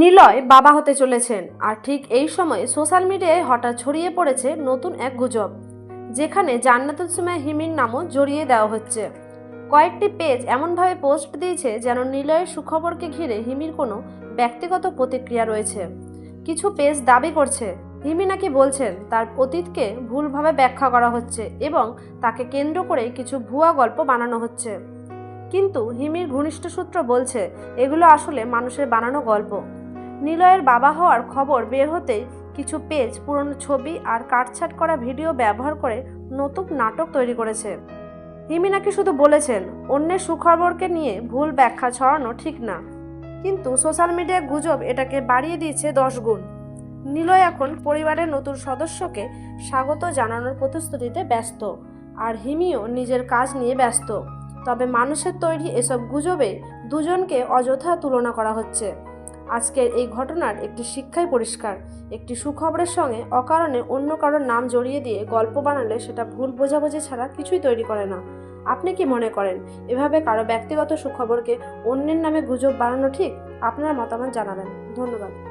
নিলয় বাবা হতে চলেছেন। আর ঠিক এই সময় সোশ্যাল মিডিয়ায় হঠাৎ ছড়িয়ে পড়েছে নতুন এক গুজব, যেখানে জান্নাতুল সুমাইয়া হিমির নামও জড়িয়ে দেওয়া হচ্ছে। কয়েকটি পেজ এমনভাবে পোস্ট দিয়েছে যেন নিলয়ের সুখবরকে ঘিরে হিমির কোনো ব্যক্তিগত প্রতিক্রিয়া রয়েছে। কিছু পেজ দাবি করছে, হিমি নাকি বলছেন তার অতীতকে ভুলভাবে ব্যাখ্যা করা হচ্ছে এবং তাকে কেন্দ্র করে কিছু ভুয়া গল্প বানানো হচ্ছে। কিন্তু হিমির ঘনিষ্ঠ সূত্র বলছে, এগুলো আসলে মানুষের বানানো গল্প। নিলয়ের বাবা হওয়ার খবর বের হতেই কিছু পেজ, পুরনো ছবি আর কাটছাট করা ভিডিও ব্যবহার করে নতুন নাটক তৈরি করেছে। হিমি নাকি শুধু বলেছেন, অন্যের সুখবরকে নিয়ে ভুল ব্যাখ্যা ছড়ানো ঠিক না। কিন্তু সোশ্যাল মিডিয়ায় গুজব এটাকে বাড়িয়ে দিয়েছে দশ গুণ। নিলয় এখন পরিবারের নতুন সদস্যকে স্বাগত জানানোর প্রতিশ্রুতিতে ব্যস্ত আর হিমিও নিজের কাজ নিয়ে ব্যস্ত। তবে মানুষের তৈরি এসব গুজবে দুজনকে অযথা তুলনা করা হচ্ছে। আজকের এই ঘটনার একটি শিক্ষাই পরিষ্কার। একটি সুখবরের সঙ্গে অকারণে অন্য কারোর নাম জড়িয়ে দিয়ে গল্প বানালে সেটা ভুল বোঝাবুঝি ছাড়া কিছুই তৈরি করে না। আপনি কি মনে করেন, এভাবে কারও ব্যক্তিগত সুখবরকে অন্যের নামে গুজব বানানো ঠিক? আপনার মতামত জানাবেন। ধন্যবাদ।